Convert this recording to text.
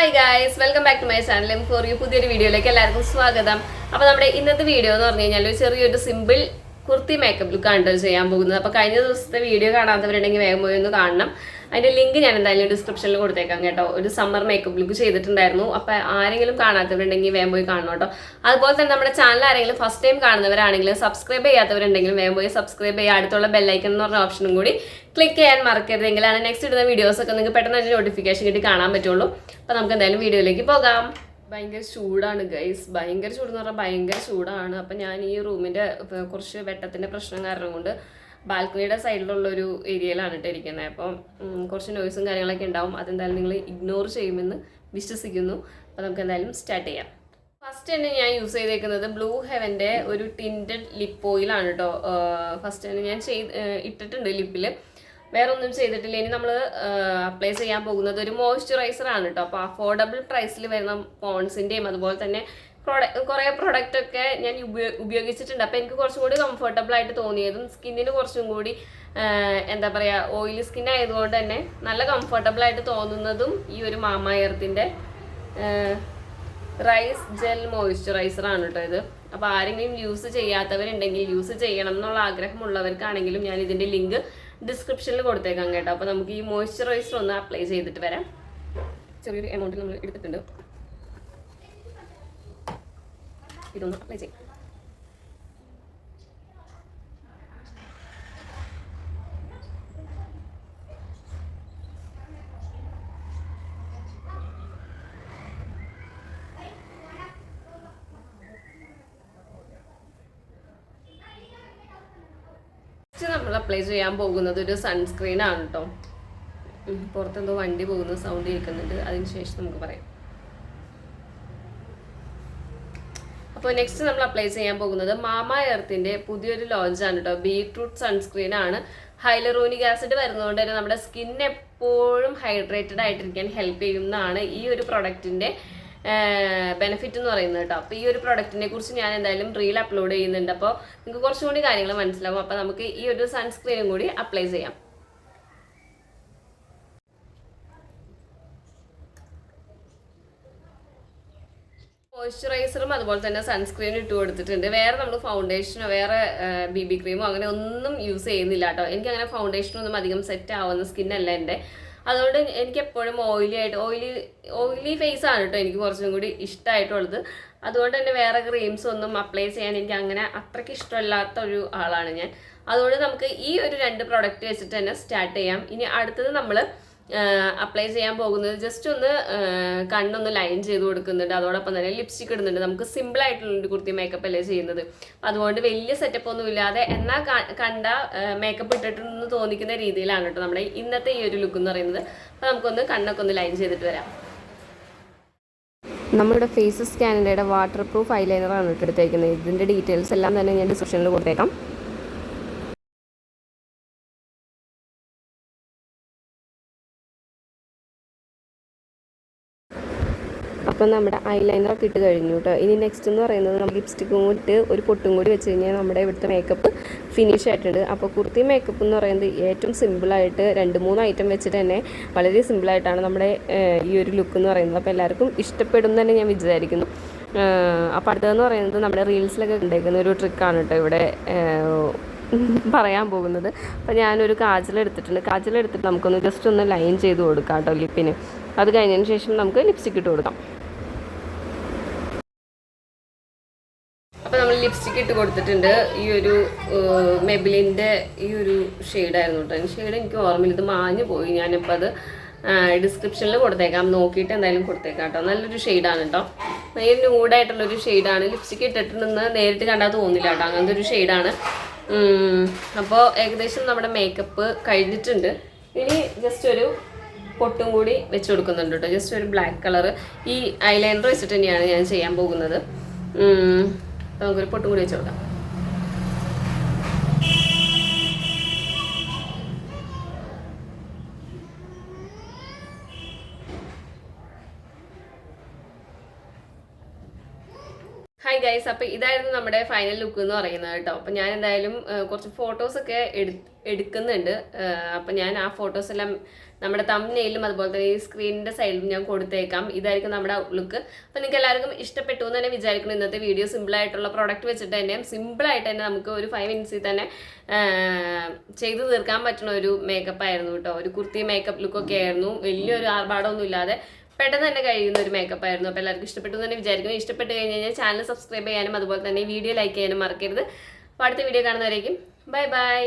Hi guys welcome back to my channel M for you പുതിയൊരു വീഡിയോയിലേക്ക് എല്ലാവർക്കും സ്വാഗതം. അപ്പോൾ നമ്മുടെ ഇന്നത്തെ വീഡിയോ എന്ന് പറഞ്ഞു കഴിഞ്ഞാൽ ഒരു ചെറിയൊരു സിമ്പിൾ കുർത്തി മേക്കപ്പ് ലുക്കാണ് കേട്ടോ ചെയ്യാൻ പോകുന്നത്. അപ്പോൾ കഴിഞ്ഞ ദിവസത്തെ വീഡിയോ കാണാത്തവരുണ്ടെങ്കിൽ വേഗം പോയി ഒന്ന് കാണണം. അതിന്റെ ലിങ്ക് ഞാൻ എന്തായാലും ഡിസ്ക്രിപ്ഷനിൽ കൊടുത്തേക്കാം കേട്ടോ. ഒരു സമ്മർ മേക്കപ്പ് ലുക്ക് ചെയ്തിട്ടുണ്ടായിരുന്നു. അപ്പോൾ ആരെങ്കിലും കാണാത്തവരുണ്ടെങ്കിൽ വേഗം പോയി കാണണം കേട്ടോ. അതുപോലെ തന്നെ നമ്മുടെ ചാനൽ ആരെങ്കിലും ഫസ്റ്റ് ടൈം കാണുന്നവരാണെങ്കിലും സബ്സ്ക്രൈബ് ചെയ്യാത്തവരുണ്ടെങ്കിലും വേഗം പോയി സബ്സ്ക്രൈബ് ചെയ്യുക. അടുത്തുള്ള ബെല്ലൈക്കൺ എന്ന് പറഞ്ഞ ഓപ്ഷനും കൂടി ക്ലിക്ക് ചെയ്യാൻ മറക്കരുത് ആണ് നെക്സ്റ്റ് ഇടുന്ന വീഡിയോസ് ഒക്കെ നിങ്ങൾക്ക് പെട്ടെന്ന് തന്നെ നോട്ടിഫിക്കേഷൻ കിട്ടി കാണാൻ പറ്റുള്ളൂ. അപ്പോൾ നമുക്ക് എന്തായാലും വീഡിയോയിലേക്ക് പോകാം. ഭയങ്കര ചൂടാണ് ഗൈസ് ഭയങ്കര ചൂടെന്ന് പറഞ്ഞാൽ ഭയങ്കര ചൂടാണ്. അപ്പം ഞാൻ ഈ റൂമിന്റെ കുറച്ച് വെട്ടത്തിന്റെ പ്രശ്നം കാരണം കൊണ്ട് ബാൽക്കണിയുടെ സൈഡിലുള്ള ഒരു ഏരിയയിലാണ് കേട്ടോ ഇരിക്കുന്നത് അപ്പം കുറച്ച് നോയ്സും കാര്യങ്ങളൊക്കെ ഉണ്ടാവും. അതെന്തായാലും നിങ്ങൾ ഇഗ്നോർ ചെയ്യുമെന്ന് വിശ്വസിക്കുന്നു. അപ്പം നമുക്ക് എന്തായാലും സ്റ്റാർട്ട് ചെയ്യാം. ഫസ്റ്റ് തന്നെ ഞാൻ യൂസ് ചെയ്തേക്കുന്നത് ബ്ലൂ ഹെവന്റെ ഒരു ടിന്റഡ് ലിപ്പ് ഓയിലാണ് കേട്ടോ ഫസ്റ്റ് തന്നെ ഞാൻ ചെയ്ത് ഇട്ടിട്ടുണ്ട് ലിപ്പിൽ വേറെ ഒന്നും ചെയ്തിട്ടില്ല. ഇനി നമ്മൾ അപ്ലൈ ചെയ്യാൻ പോകുന്നത് ഒരു മോയ്സ്ചറൈസർ ആണ് കേട്ടോ അപ്പോൾ അഫോർഡബിൾ പ്രൈസിൽ വരുന്ന പോൺസിന്റെയും അതുപോലെ തന്നെ പ്രൊഡക്റ്റ് കുറേ പ്രൊഡക്റ്റ് ഒക്കെ ഞാൻ ഉപയോ- ഉപയോഗിച്ചിട്ടുണ്ട്. അപ്പോൾ എനിക്ക് കുറച്ചും കൂടി കംഫർട്ടബിൾ ആയിട്ട് തോന്നിയതും സ്കിന്നിന് കുറച്ചും കൂടി എന്താ പറയുക ഓയിലി സ്കിൻ ആയതുകൊണ്ട് തന്നെ നല്ല കംഫർട്ടബിൾ ആയിട്ട് തോന്നുന്നതും ഈ ഒരു മാമായർത്തിന്റെ റൈസ് ജെൽ മോയ്സ്ചറൈസർ ആണ് കേട്ടോ ഇത്. അപ്പോൾ ആരെങ്കിലും യൂസ് ചെയ്യാത്തവരുണ്ടെങ്കിൽ യൂസ് ചെയ്യണം എന്നുള്ള ആഗ്രഹമുള്ളവർക്കാണെങ്കിലും ഞാൻ ഇതിന്റെ ലിങ്ക് ഡിസ്ക്രിപ്ഷനിൽ കൊടുത്തേക്കാം കേട്ടോ. അപ്പോൾ നമുക്ക് ഈ മോയ്സ്ചറൈസർ ഒന്ന് അപ്ലൈ ചെയ്തിട്ട് വരാം. ചെറിയൊരു എമൗണ്ടിൽ നമ്മൾ എടുത്തിട്ടുണ്ട്. ഇതൊന്ന് അപ്ലൈ ചെയ്യാം. നെക്സ്റ്റ് നമ്മൾ അപ്ലൈ ചെയ്യാൻ പോകുന്നത് ഒരു സൺസ്ക്രീൻ ആണ് കേട്ടോ പുറത്തെന്തോ വണ്ടി പോകുന്ന സൗണ്ട് കേൾക്കുന്നുണ്ട്. അതിന് ശേഷം നമുക്ക് പറയാം. അപ്പോൾ നെക്സ്റ്റ് നമ്മൾ അപ്ലൈ ചെയ്യാൻ പോകുന്നത് മാമ എർത്തിന്റെ പുതിയൊരു ലോഞ്ചാണ് കേട്ടോ ബീട്രൂട്ട് സൺസ്ക്രീൻ ആണ്. ഹൈലറോണിക് ആസിഡ് വരുന്നതുകൊണ്ട് തന്നെ നമ്മുടെ സ്കിൻ എപ്പോഴും ഹൈഡ്രേറ്റഡ് ആയിട്ടിരിക്കാൻ ഹെൽപ്പ് ചെയ്യുന്നതാണ് ഈ ഒരു പ്രൊഡക്റ്റിന്റെ ബെനിഫിറ്റ് എന്ന് പറയുന്നത് കേട്ടോ അപ്പോൾ ഈ ഒരു പ്രൊഡക്റ്റിനെ കുറിച്ച് ഞാൻ എന്തായാലും റീൽ അപ്ലോഡ് ചെയ്യുന്നുണ്ട്. അപ്പോൾ നിങ്ങൾക്ക് കുറച്ചും കൂടി കാര്യങ്ങൾ മനസ്സിലാവും. അപ്പോൾ നമുക്ക് ഈ ഒരു സൺസ്ക്രീനും കൂടി അപ്ലൈ ചെയ്യാം. മോയ്സ്ചറൈസറും അതുപോലെ തന്നെ സൺസ്ക്രീനും ഇട്ട് കൊടുത്തിട്ടുണ്ട്. വേറെ നമ്മൾ ഫൗണ്ടേഷനോ വേറെ ബി ബി ക്രീമോ അങ്ങനെ ഒന്നും യൂസ് ചെയ്യുന്നില്ല കേട്ടോ എനിക്ക് അങ്ങനെ ഫൗണ്ടേഷനൊന്നും അധികം സെറ്റ് ആവുന്ന സ്കിന്നല്ല എന്റെ. അതുകൊണ്ട് എനിക്ക് എപ്പോഴും ഓയിലി ആയിട്ട് ഓയിലി ഓയിലി ഫേസ് ആണ് കേട്ടോ എനിക്ക് കുറച്ചും കൂടി ഇഷ്ടമായിട്ടുള്ളത് അതുകൊണ്ട് തന്നെ വേറെ ക്രീംസ് ഒന്നും അപ്ലൈ ചെയ്യാൻ എനിക്ക് അങ്ങനെ അത്രയ്ക്ക് ഇഷ്ടമില്ലാത്ത ഒരു ആളാണ് ഞാൻ. അതുകൊണ്ട് നമുക്ക് ഈ ഒരു രണ്ട് പ്രൊഡക്റ്റ് വെച്ചിട്ട് തന്നെ സ്റ്റാർട്ട് ചെയ്യാം. ഇനി അടുത്തത് നമ്മൾ അപ്ലൈ ചെയ്യാൻ പോകുന്നത്. ജസ്റ്റ് ഒന്ന് കണ്ണൊന്ന് ലൈൻ ചെയ്ത് കൊടുക്കുന്നുണ്ട്. അതോടൊപ്പം തന്നെ ലിപ്സ്റ്റിക് ഇടുന്നുണ്ട്. നമുക്ക് സിമ്പിൾ ആയിട്ടുള്ള ഒരു കുർത്തി മേക്കപ്പ് അല്ലേ ചെയ്യുന്നത്. അതുകൊണ്ട് വലിയ സെറ്റപ്പ് ഒന്നും ഇല്ലാതെ എന്നാൽ കണ്ട മേക്കപ്പ് ഇട്ടിട്ടുണ്ടെന്ന് തോന്നിക്കുന്ന രീതിയിലാണ് കേട്ടോ നമ്മുടെ ഇന്നത്തെ ഈ ഒരു ലുക്ക് എന്ന് പറയുന്നത്. അപ്പോൾ നമുക്കൊന്ന് കണ്ണൊക്കെ ഒന്ന് ലൈൻ ചെയ്തിട്ട് വരാം. നമ്മുടെ ഫേസ് സ്കാനിന്റെ വാട്ടർ പ്രൂഫ് ഐലൈനറാണ് ഇട്ടെടുത്തേക്കുന്നത് ഇതിന്റെ ഡീറ്റെയിൽസ് എല്ലാം തന്നെ ഞാൻ ഡിസ്ക്രിപ്ഷനിൽ കൊടുത്തേക്കാം. അപ്പം നമ്മുടെ ഐലൈനർ ഒക്കെ ഇട്ട് കഴിഞ്ഞു കേട്ടോ ഇനി നെക്സ്റ്റ് എന്ന് പറയുന്നത് നമ്മൾ ലിപ്സ്റ്റിക്കും ഇട്ട് ഒരു പൊട്ടും കൂടി വെച്ച് കഴിഞ്ഞാൽ നമ്മുടെ ഇവിടുത്തെ മേക്കപ്പ് ഫിനിഷ് ആയിട്ടുണ്ട്. അപ്പോൾ കുർത്തി മേക്കപ്പ് എന്ന് പറയുന്നത് ഏറ്റവും സിമ്പിളായിട്ട് രണ്ട് മൂന്ന് ഐറ്റം വെച്ചിട്ട് തന്നെ വളരെ സിമ്പിളായിട്ടാണ് നമ്മുടെ ഈ ഒരു ലുക്ക് എന്ന് പറയുന്നത്. അപ്പോൾ എല്ലാവർക്കും ഇഷ്ടപ്പെടും തന്നെ ഞാൻ വിചാരിക്കുന്നു. അപ്പോൾ അടുത്തതെന്ന് പറയുന്നത് നമ്മുടെ റീൽസിലൊക്കെ ഉണ്ടാക്കുന്ന ഒരു ട്രിക്കാണ് കേട്ടോ ഇവിടെ പറയാൻ പോകുന്നത്. അപ്പോൾ ഞാനൊരു കാജൽ എടുത്തിട്ട് നമുക്കൊന്ന് ജസ്റ്റ് ഒന്ന് ലൈൻ ചെയ്ത് കൊടുക്കാം കേട്ടോ ലിപ്പിന് അത് കഴിഞ്ഞതിന് ശേഷം നമുക്ക് ലിപ്സ്റ്റിക് ഇട്ട് കൊടുക്കാം. അപ്പോൾ നമ്മൾ ലിപ്സ്റ്റിക് ഇട്ട് കൊടുത്തിട്ടുണ്ട്. ഈ ഒരു മെബിലിന്റെ ഈ ഒരു ഷെയ്ഡായിരുന്നു കേട്ടോ ഷെയ്ഡ് എനിക്ക് ഓർമ്മയില്ല. ഇത് മാഞ്ഞു പോയി. ഞാനിപ്പോൾ അത് ഡിസ്ക്രിപ്ഷനിൽ കൊടുത്തേക്കാം. നോക്കിയിട്ട് എന്തായാലും കൊടുത്തേക്കാം കേട്ടോ നല്ലൊരു ഷെയ്ഡാണ് കേട്ടോ ഭയങ്കര ന്യൂഡായിട്ടുള്ളൊരു ഷെയ്ഡാണ് ലിപ്സ്റ്റിക് ഇട്ടിട്ടുണ്ടെന്ന് നേരിട്ട് കണ്ടാൽ തോന്നില്ല കേട്ടോ അങ്ങനത്തെ ഒരു ഷെയ്ഡാണ് അപ്പോൾ ഏകദേശം നമ്മുടെ മേക്കപ്പ് കഴിഞ്ഞിട്ടുണ്ട്. ഇനി ജസ്റ്റ് ഒരു പൊട്ടും കൂടി വെച്ച് കൊടുക്കുന്നുണ്ട് കേട്ടോ ജസ്റ്റ് ഒരു ബ്ലാക്ക് കളർ ഈ ഐലൈനർ വെച്ചിട്ട് തന്നെയാണ് ഞാൻ ചെയ്യാൻ പോകുന്നത്. ഉം. അപ്പോൾ നമുക്കൊരു പൊട്ടും കൂടി വെച്ച് കൊടുക്കാം ഹായ് ഗൈസ് അപ്പോൾ ഇതായിരുന്നു നമ്മുടെ ഫൈനൽ ലുക്ക് എന്ന് പറയുന്നത് കേട്ടോ. അപ്പോൾ ഞാൻ എന്തായാലും കുറച്ച് ഫോട്ടോസൊക്കെ എടു എടുക്കുന്നുണ്ട്. അപ്പോൾ ഞാൻ ആ ഫോട്ടോസ് എല്ലാം നമ്മുടെ തമ്മിലും അതുപോലെ തന്നെ ഈ സ്ക്രീനിന്റെ സൈഡിലും ഞാൻ കൊടുത്തേക്കാം. ഇതായിരിക്കും നമ്മുടെ ലുക്ക് അപ്പോൾ നിങ്ങൾക്ക് എല്ലാവർക്കും ഇഷ്ടപ്പെട്ടു എന്ന് തന്നെ വിചാരിക്കുന്നു. ഇന്നത്തെ വീഡിയോ സിമ്പിൾ ആയിട്ടുള്ള പ്രോഡക്റ്റ് വെച്ചിട്ട് തന്നെ സിമ്പിൾ ആയിട്ട് തന്നെ നമുക്ക് ഒരു ഫൈവ് മിനിറ്റ്സിൽ തന്നെ ചെയ്തു തീർക്കാൻ പറ്റുന്ന ഒരു മേക്കപ്പ് ആയിരുന്നു കേട്ടോ. ഒരു കുർത്തി മേക്കപ്പ് ലുക്കൊക്കെ ആയിരുന്നു. വലിയൊരു ആർഭാടമൊന്നും ഇല്ലാതെ പെട്ടെന്ന് തന്നെ കഴിയുന്ന ഒരു മേക്കപ്പ് ആയിരുന്നു. അപ്പോൾ എല്ലാവർക്കും ഇഷ്ടപ്പെട്ടു തന്നെ വിചാരിക്കുന്നു. ഇഷ്ടപ്പെട്ട് കഴിഞ്ഞ് കഴിഞ്ഞാൽ ചാനൽ സബ്സ്ക്രൈബ് ചെയ്യാനും അതുപോലെ തന്നെ വീഡിയോ ലൈക്ക് ചെയ്യാനും മറക്കരുത്. അപ്പോൾ അടുത്ത വീഡിയോ കാണുന്നവരേക്കും ബൈ ബൈ